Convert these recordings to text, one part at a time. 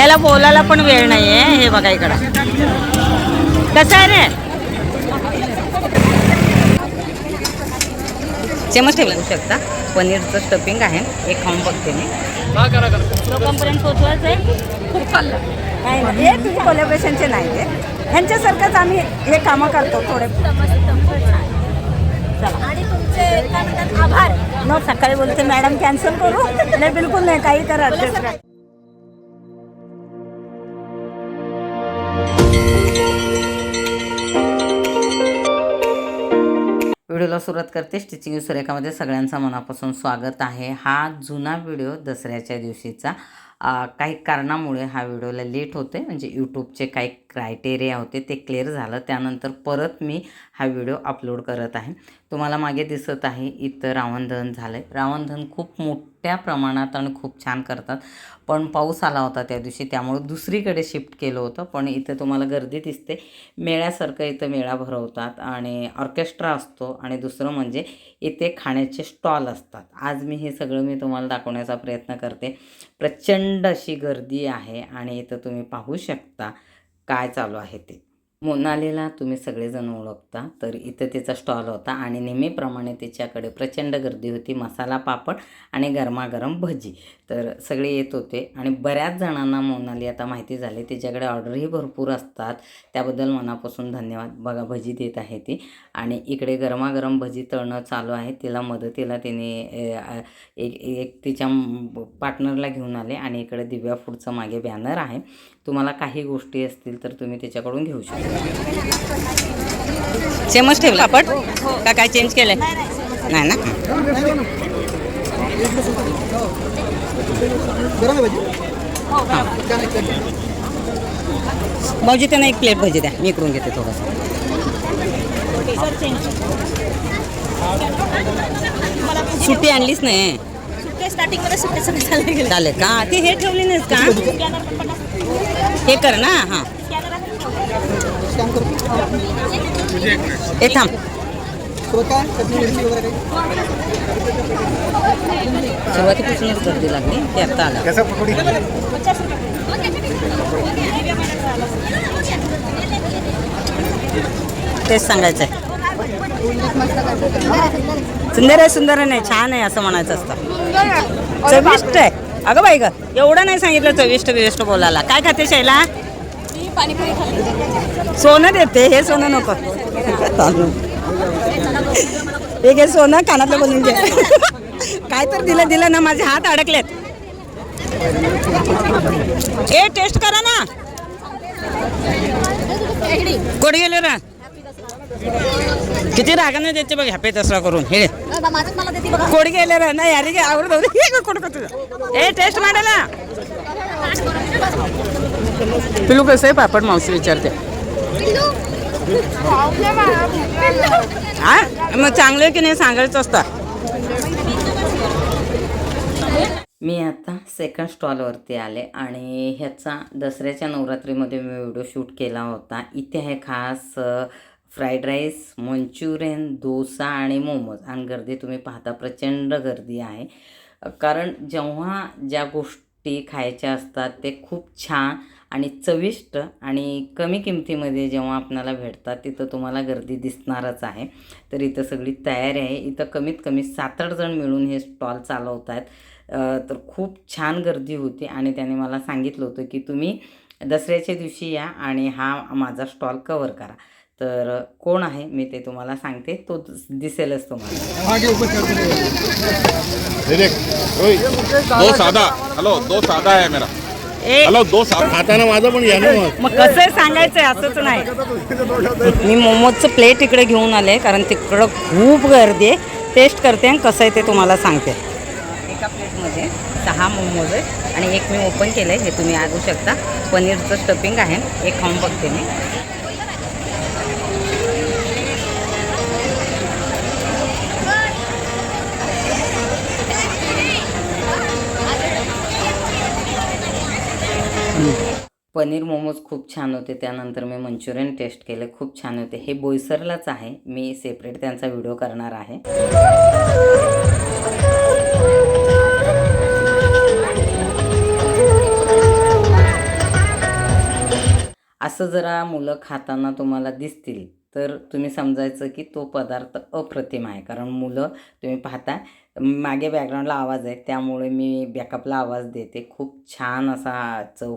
याला बोलायला पण वेळ नाहीये हे बघा इकडं. कसं आहे रे? चमच ठेवला येऊ शकता. पनीरचं स्टफिंग आहे. एक खाऊन बघते मी. लोकांपर्यंत पोचवायचं आहे. खूप खाल्लं. नाही नाही. हे तुम्ही कोलॅबरेशनचे नाही ते ह्यांच्यासारखंच आम्ही हे कामं करतो थोडे. आणि तुमचे काय म्हणतात? आभार. मग सकाळी बोलते मॅडम कॅन्सल करू? नाही बिलकुल नाही. काही करा. व्हिडिओला सुरुवात करते. स्टिचिंग सुरेखामध्ये सगळ्यांचं मनापासून स्वागत आहे. हा जुना व्हिडिओ दसऱ्याच्या दिवशीचा. काही कारणामुळे हा व्हिडिओला लेट होते म्हणजे यूट्यूबचे काही क्रायटेरिया होते ते क्लिअर झालं. त्यानंतर परत मी हा व्हिडिओ अपलोड करत आहे. तुम्हाला मागे दिसत आहे इथं रावणधन झालं आहे रावणधन खूप मोठ्या प्रमाणात आणि खूप छान करतात. पण पाऊस आला होता त्या दिवशी त्यामुळे दुसरीकडे शिफ्ट केलं होतं. पण इथं तुम्हाला गर्दी दिसते. मेळ्यासारखं इथं मेळा भरवतात आणि ऑर्केस्ट्रा असतो आणि दुसरं म्हणजे इथे खाण्याचे स्टॉल असतात. आज मी हे सगळं मी तुम्हाला दाखवण्याचा प्रयत्न करते. प्रचंड अशी गर्दी आहे आणि इथं तुम्ही पाहू शकता. काय चालू आहे ते. मोनालीला तुम्ही सगळेजण ओळखता तर इथं तिचा स्टॉल होता आणि नेहमीप्रमाणे तिच्याकडे प्रचंड गर्दी होती मसाला पापड आणि गरमागरम भजी. तर सगळे येत होते आणि बऱ्याच जणांना मोनाली आता माहिती झाली तिच्याकडे ऑर्डरही भरपूर असतात. त्याबद्दल मनापासून धन्यवाद. बघा भजी देत आहे ती. आणि इकडे गरमागरम भजी तळणं चालू आहे. तिला मदतीला तिने एक एक तिच्या पार्टनरला घेऊन आले आणि इकडे दिव्या फूडचं मागे बॅनर आहे. तुम्हाला काही गोष्टी असतील तर तुम्ही त्याच्याकडून घेऊ शकता. सेमच ठेवला पापड का काय चेंज केलंय? नाही ना? भाऊजी त्यांना एक प्लेट भजी द्या. मी करून घेते थोडंसं. सुट्टी आणलीच नाही. सुट्टे स्टार्टिंगमध्ये सुट्टे सगळे चालले का? ते हे ठेवली नाहीस का? हे कर ना हां. हे थांब. सुरुवातीपासूनच गर्दी लागली ते आता आलं. तेच सांगायचं आहे सुंदर आहे सुंदर आहे नाही छान आहे असं म्हणायचं असतं. चविष्ट आहे. अगं बाई ग एवढं नाही सांगितलं चविष्ट बिविष्ट बोलायला. काय खाते शैला? पाणीपुरी खाल्ली. सोनं देते हे सोनं नको. हे घे सोनं कानातलं बोलून घे. काय तर दिलं दिलं ना माझे हात अडकलेत. हे टेस्ट करा ना. कोण गेले ना किती रागाने देते बघ हॅपी दसरा करून. हे. कोण कोडी गेले रे? नाही यारी आवडत होती हे कोण तुझं ए टेस्ट मारायला पिलू कसं आहे? पापड मावशी विचारते. हा मग चांगलं आहे की नाही सांगायचं असतं? मी आता सेकंड स्टॉलवरती आले आणि ह्याचा दसऱ्याच्या नवरात्रीमध्ये मी व्हिडिओ शूट केला होता. इथे आहे खास फ्राईड राईस मंचुरियन डोसा आणि मोमोज. आणि गर्दी तुम्ही पाहता प्रचंड गर्दी आहे. कारण जेव्हा ज्या गोष्टी खायच्या असतात ते खूप छान आणि चविष्ट आणि कमी किमतीमध्ये जेव्हा आपणाला भेटतात तिथं तुम्हाला गर्दी दिसणारच आहे. तर इथं सगळी तयारी आहे. इथं कमीत कमी सात आठ जण मिळून हे स्टॉल चालवत आहेत तर खूप छान गर्दी होती आणि त्याने मला सांगितलं होतं की तुम्ही दसऱ्याच्या दिवशी या आणि हा माझा स्टॉल कवर करा. तर कोण आहे मी ते तुम्हाला सांगते. तो दिसेलच तुम्हाला. दो सादा दो मेरा. हेलो दो सादा खाता ना माझं पण या ना मग. मग कसं आहे सांगायचं आहे असंच नाही. मी मोमोजचं प्लेट इकडे घेऊन आले कारण तिकडं खूप गर्दी आहे. टेस्ट करते आणि कसं आहे ते तुम्हाला सांगते. एका प्लेटमध्ये सहा मोमोज आहेत आणि एक मी ओपन केलं आहे हे तुम्ही आगू शकता. पनीरचं स्टफिंग आहे. एक खाऊन बघते मी. पनीर मोमोज खूप छान होते. त्यानंतर मी मंचुरियन टेस्ट केले. खूप छान होते. हे बोईसरलाच आहे. मी सेपरेट त्यांचा व्हिडिओ करणार आहे. असं जरा मुलं खाताना तुम्हाला दिसतील तर तुम्ही समजायचं की तो पदार्थ अप्रतिम आहे. कारण मुलं तुम्ही पाहता मागे बॅकग्राऊंडला आवाज आहे त्यामुळे मी बॅकअपला आवाज देते. खूप छान असा चव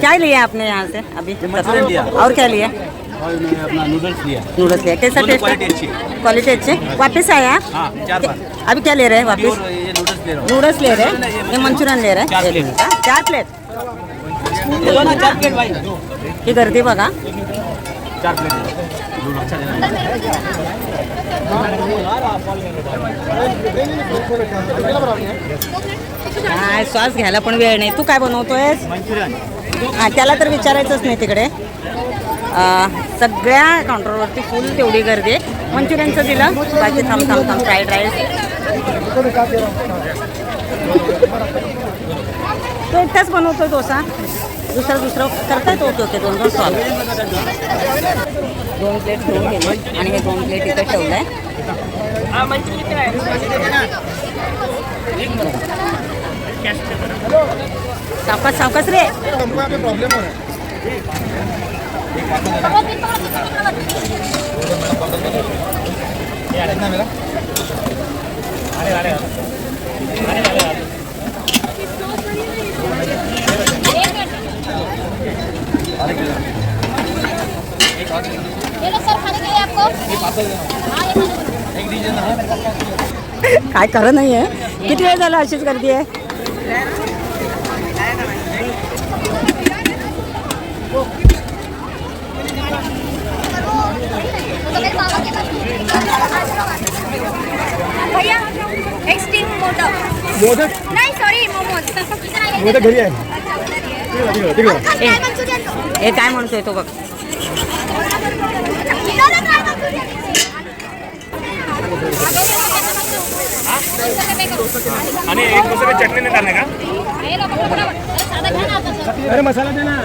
क्या लिया आपने यहाँ से? अभी। और क्या लिया? और मैंने अपना नूडल्स लिया. नूडल्स लिया. कैसा टेस्ट क्वालिटी अच्छी क्वालिटी अच्छी वापस आया हाँ अभी क्या ले रहे हैं वापस? नूडल्स ले रहा हूँ. मंचुरियन ले रहे चार हैं। प्लेट। चार प्लेट ही गर्दी बघा चार प्लेट अच्छा देना काय श्वास घ्यायला पण वेळ नाही. तू काय बनवतोयस? मंचुरियन. हा त्याला तर विचारायचंच नाही तिकडे. सगळ्या काउंटरवरती फुल तेवढी गर्दी आहे. मंचुरियनचं दिलं. बाकी थांब थांब थांब. फ्राईड राईस तो एकटाच बनवतो डोसा? दुसरं दुसरं करतायत ओके ओके दोन दोन स्टॉल दोन प्लेट घेऊन गेले आणि हे। दोन प्लेट इथं ठेवलं आहे सावकाश सावकाश रे। ये काय खरं नाही आहे किती वेळ झाला अशीच गर्दी आहे भैया एक स्टीम मोदक. नाही सॉरी मोमोज. मोदक घरी आहे. हे काय म्हणतोय तो बघ आणि एक दुसरे चटणी नाही करणे का अरे मसाला दे ना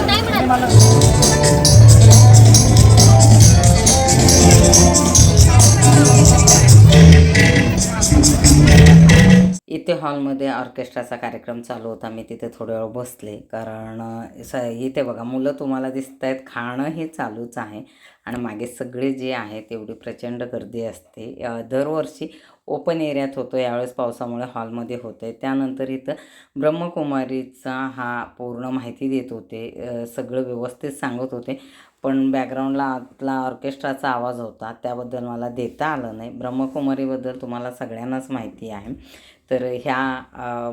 नाही म्हणत इथे हॉलमध्ये ऑर्केस्ट्राचा कार्यक्रम चालू होता. मी तिथे थोड्या वेळ बसले. कारण स इथे बघा मुलं तुम्हाला दिसत आहेत. खाणं हे चालूच आहे. आणि मागे सगळे जे आहे तेवढी प्रचंड गर्दी असते. दरवर्षी ओपन एरियात होतो. यावेळेस पावसामुळे हॉलमध्ये होतं आहे त्यानंतर इथं ब्रह्मकुमारीचा हा पूर्ण माहिती देत होते. सगळं व्यवस्थित सांगत होते. पण बॅकग्राऊंडला आतला ऑर्केस्ट्राचा आवाज होता. त्याबद्दल मला देता आलं नाही. ब्रह्मकुमारीबद्दल तुम्हाला सगळ्यांनाच माहिती आहे. तर ह्या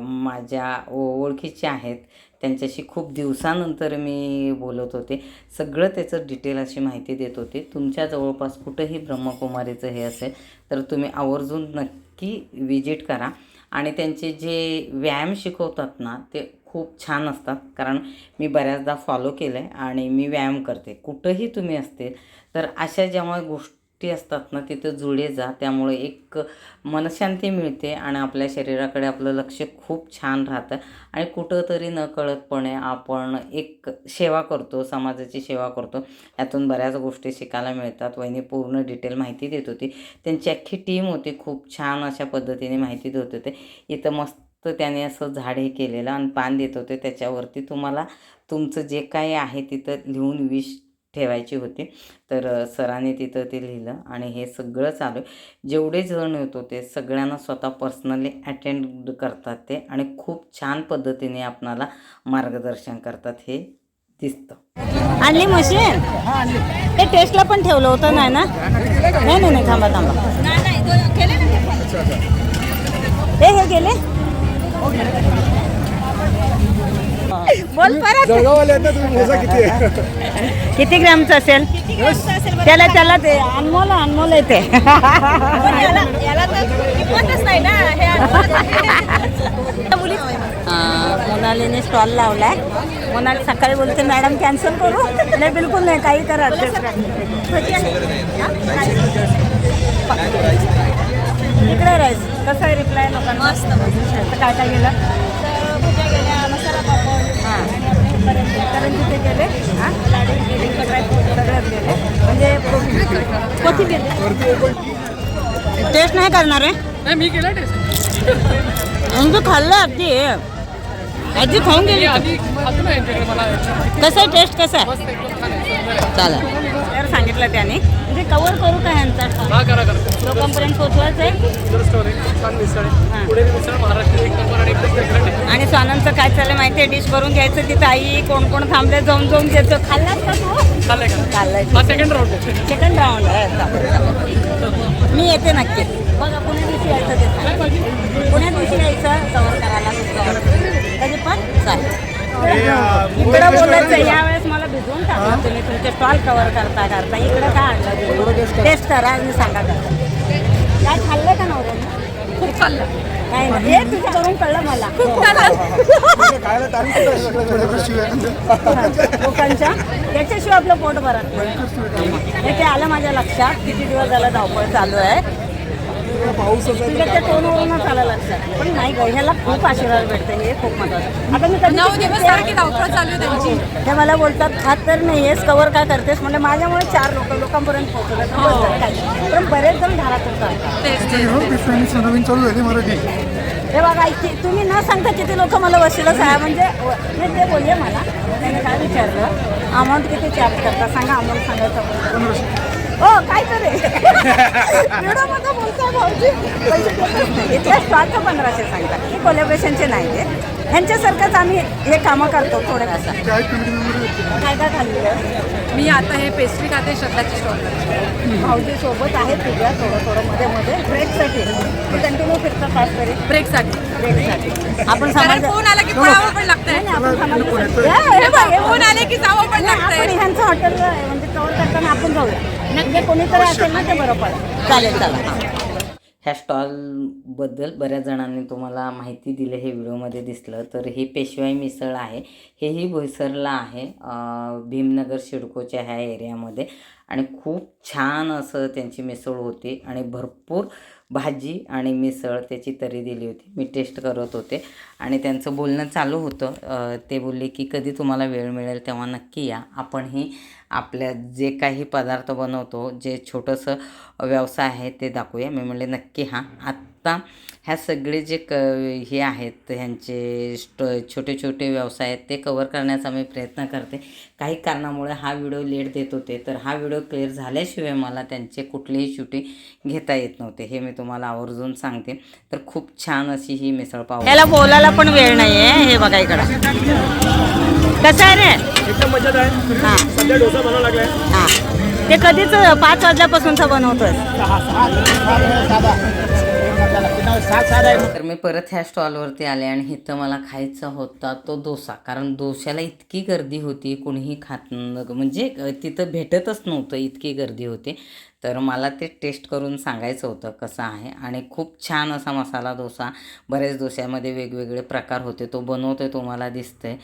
माझ्या ओ- ओळखीचे आहेत. त्यांच्याशी खूप दिवसानंतर मी बोलत होते. सगळं त्याचं डिटेल अशी माहिती देत होते. तुमच्या जवळपास कुठंही ब्रह्मकुमारीचं हे असेल तर तुम्ही आवर्जून नक्की विजिट करा. आणि त्यांचे जे व्यायाम शिकवतात ना ते खूप छान असतात. कारण मी बऱ्याचदा फॉलो केलं आहे आणि मी व्यायाम करते. कुठंही तुम्ही असतील तर अशा जेव्हा गोष्ट असतात ना तिथं जुळे जा. त्यामुळे एक मनशांती मिळते आणि आपल्या शरीराकडे आपलं लक्ष खूप छान राहतं. आणि कुठंतरी नकळतपणे आपण एक सेवा करतो समाजाची सेवा करतो. यातून बऱ्याच गोष्टी शिकायला मिळतात. वहिनी पूर्ण डिटेल माहिती देत होती. त्यांची अख्खी टीम होती. खूप छान अशा पद्धतीने माहिती देत होते. इथं मस्त त्याने असं झाड हे केलेलं आणि पान देत होते. त्याच्यावरती तुम्हाला तुमचं जे काही आहे तिथं लिहून विश ठेवायची होती. तर सरांनी तिथं ते लिहिलं आणि हे सगळं चालू आहे. जेवढे जण येत होते सगळ्यांना स्वतः पर्सनली अटेंड करतात ते आणि खूप छान पद्धतीने आपणाला मार्गदर्शन करतात हे दिसतं. आणली मशीन ते टेस्टला पण ठेवलं होतं नाही ना? नाही नाही नाही थांबा थांबा. हे गेले? तो केले ना ते. हे हे गेले बोल परत किती ग्रॅमचं असेल? त्याला त्याला ते अनमोल अनमोल येते. हे मोनालीने स्टॉल लावलाय. मोनाली सकाळी बोलते मॅडम कॅन्सल करू? नाही बिलकुल नाही. काही करा. इकडे राईस कसं आहे रिप्लाय लोकांना? काय काय गेलं? आणि आपले कारण तिथे गेले हाँ लाडू गेले सगळ्यात गेले म्हणजे कोथिंबीर टेस्ट नाही करणार आहे तो। मी केला टेस्ट म्हणजे खाल्लं अगदी आजी खाऊन गेली कसं टेस्ट कसा आहे चालेल तर सांगितलं त्याने. म्हणजे कवर करू का ह्यांचा? लोकांपर्यंत पोचवायचं आहे. आणि स्वानंदचं काय चाललं माहिती आहे डिश करून घ्यायचं तिथं आई कोण कोण थांबले जाऊन जाऊन घ्यायचं. खाल्लास का तू? खाल्लाय सेकंड राऊंड सेकंड राऊंड आहे. मी येते नक्की. बघा पुण्या दिवशी यायचं ते. पुण्या दिवशी यायचं कवर करायला कधी पण चालेल. इकडं बोलायचं यावेळेस मला भिजवून टाकला तुम्ही तुमचे स्टॉल कव्हर करता करता. इकडं काय आणलं टेस्ट करा आणि सांगा कसं काय खाल्लं का नवऱ्याने? खूप खाल्लं. नाही. ना हे तुझं करून कळलं मला. खूप लोकांच्या. त्याच्याशिवाय आपलं पोट भरत नाही. हे ते आलं माझ्या लक्षात. किती दिवस झालं धावपळ चालू आहे. त्या टोनवरूनच आलं लक्षात. पण नाही ग ह्याला खूप आशीर्वाद भेटते हे खूप महत्वाचं. आता मी कधी नऊ दिवस सारखी धावपळ चालू आहे त्यांची. ते मला बोलतात खात तर नाही आहेस कवर काय करतेस? म्हणजे माझ्यामुळे चार लोक लोकांपर्यंत बस काय. पण बरेच जण घरातून चालतात तेच तेच. नवीन चालू झाली मराठी. हे बघा इथे तुम्ही न सांगता किती लोक मला वशिला सांगा म्हणजे व- मी ते बोलले मला त्याने काय विचारलं? अमाऊंट किती चार्ज करता? सांगा अमाऊंट सांगायचं. हो काय तरी व्हिडिओमध्ये बोलताय भाऊजी पैसे देतच नाही. इथल्या स्टॉलचं पंधराशे सांगतात. हे कोलॅबरेशनचे नाही ते ह्यांच्यासारखंच आम्ही हे कामं करतो थोडे असं काय काय खाल्लेलं मी आता हे पेस्ट्री खाते श्रद्धाची स्टॉल भाऊजी सोबत आहे तुझ्या थोडं थोडं मध्ये मध्ये. ब्रेकसाठी ते कंटिन्यू फिरतं फास्ट तरी. ब्रेकसाठी ब्रेकसाठी आपण समाज फोन आला की पळावं पण लागतंय. आपण हे हे. फोन आले की जावं पण लागतंय. ह्यांचं हॉटेल म्हणजे कवर करताना आपण जाऊया. म्हणजे कोणीतरी असेल ना ते बरं पडेल चालेल चला. ह्या स्टॉलबद्दल बऱ्याच जणांनी तुम्हाला माहिती दिली हे व्हिडिओमध्ये दिसलं. तर ही पेशवाई मिसळ आहे. हेही भोईसरला आहे. भीमनगर शिडकोच्या ह्या एरियामध्ये. आणि खूप छान असं त्यांची मिसळ होती. आणि भरपूर भाजी आणि मिसळ त्याची तरी दिली होती. मी टेस्ट करत होते. आणि त्यांचं बोलणं चालू होतं. ते बोलले की कधी तुम्हाला वेळ मिळेल तेव्हा नक्की या. आपणही आपल्या जे काही पदार्थ बनवतो जे छोटंसं व्यवसाय आहे ते दाखवूया. मी म्हणले नक्की हां. आत्ता ह्या सगळे जे क हे आहेत ह्यांचे स्ट छोटे छोटे व्यवसाय आहेत ते कवर करण्याचा मी प्रयत्न करते. काही कारणामुळे हा व्हिडिओ लेट देत होते तर हा व्हिडिओ क्लिअर झाल्याशिवाय मला त्यांचे कुठलेही शूटिंग घेता येत नव्हते. हे मी तुम्हाला आवर्जून सांगते. तर खूप छान अशी ही मिसळ पाव. याला बोलायला पण वेळ नाहीये हे बघा इकडं. कसं आहे रे? एकदम मजेत आहे. हां. सध्या डोसा बनवा लागलाय. हां. ते कधीच पाच वाजल्यापासूनचा बनवतोय तर मी परत ह्या स्टॉलवरती आले आणि इथं मला खायचा होता तो डोसा. कारण डोश्याला इतकी गर्दी होती कोणीही खात म्हणजे तिथं भेटतच नव्हतं इतकी गर्दी होती. तर मला ते टेस्ट करून सांगायचं होतं कसं आहे. आणि खूप छान असा मसाला डोसा. बऱ्याच डोश्यामध्ये वेगवेगळे प्रकार होते. तो बनवतोय तुम्हाला दिसतंय.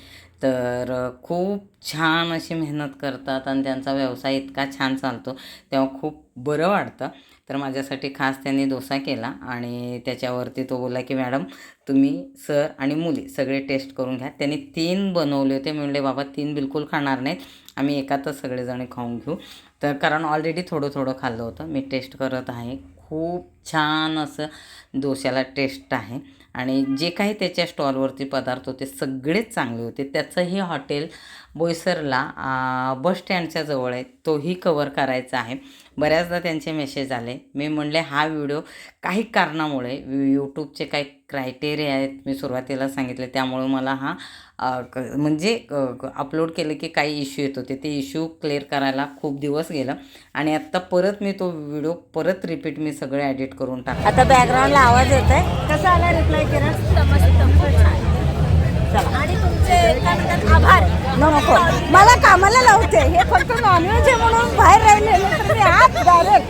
तर खूप छान अशी मेहनत करतात आणि त्यांचा व्यवसाय इतका छान चालतो. तेव्हा खूप बरं वाटतं. तर माझ्यासाठी खास त्यांनी डोसा केला आणि त्याच्यावरती तो बोलला की मॅडम तुम्ही सर आणि मुली सगळे टेस्ट करून घ्या. त्यांनी तीन बनवले होते. म्हणले बाबा तीन बिलकुल खाणार नाहीत. आम्ही एकातच सगळेजण खाऊन घेऊ. तर कारण ऑलरेडी थोडं थोडं खाल्लं होतं. मी टेस्ट करत आहे. खूप छान असं डोश्याला टेस्ट आहे. आणि जे काही त्याच्या स्टॉलवरती पदार्थ होते सगळेच चांगले होते. त्याचंही हॉटेल बोईसरला बस स्टँडच्या जवळ आहे. तोही कवर करायचा आहे. बऱ्याचदा त्यांचे मेसेज आले. मी म्हणले हा व्हिडिओ काही कारणामुळे यूट्यूबचे काही क्रायटेरिया आहेत मी सुरुवातीला सांगितले. त्यामुळे मला हा म्हणजे अपलोड केलं की काही इश्यू येत होते. ते इश्यू क्लिअर करायला खूप दिवस गेलं. आणि आत्ता परत मी तो व्हिडिओ परत रिपीट मी सगळे ॲडिट करून टाकले. आता बॅकग्राऊंडला आवाज येत आहे कसा आला रिप्लाय किरण? चला. आणि तुमचे काय म्हणतात आभार. नको मला कामाला लावते. हे फक्त नॉनव्हेज आहे म्हणून बाहेर राहिले आज डायरेक्ट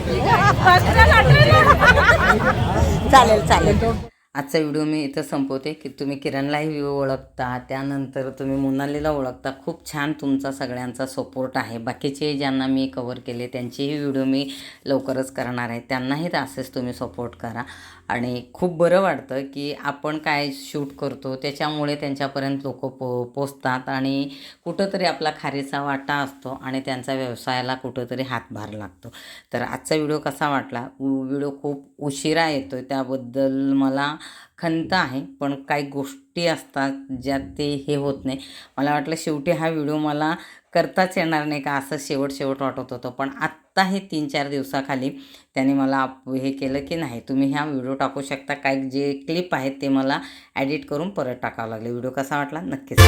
चालेल चालेल. आजचा व्हिडिओ मी इथं संपवते की तुम्ही किरणलाही ओळखता त्यानंतर तुम्ही मोनालीला ओळखता. खूप छान तुमचा सगळ्यांचा सपोर्ट आहे. बाकीचे ज्यांना मी कवर केले त्यांचेही व्हिडिओ मी लवकरच करणार आहे. त्यांनाही असेच तुम्ही सपोर्ट करा. आणि खूप बरं वाटतं की आपण काय शूट करतो त्याच्यामुळे त्यांच्यापर्यंत लोक पो पोचतात आणि कुठंतरी आपला खारीचा वाटा असतो आणि त्यांचा व्यवसायाला कुठंतरी हातभार लागतो. तर आजचा व्हिडिओ कसा वाटला? व्हिडिओ खूप उशिरा येतो आहे त्याबद्दल मला खंत आहे पण काही गोष्टी असतात ज्यात ते हे होत नाही. मला वाटलं शेवटी हा व्हिडिओ मला करताच येणार नाही का असं शेवट शेवट वाटत होतं. पण आत्ता हे तीन चार दिवसाखाली त्याने मला हे केलं की नाही तुम्ही ह्या व्हिडिओ टाकू शकता. काय जे क्लिप आहेत ते मला ॲडिट करून परत टाकावं लागले. व्हिडिओ कसा वाटला? नक्कीच.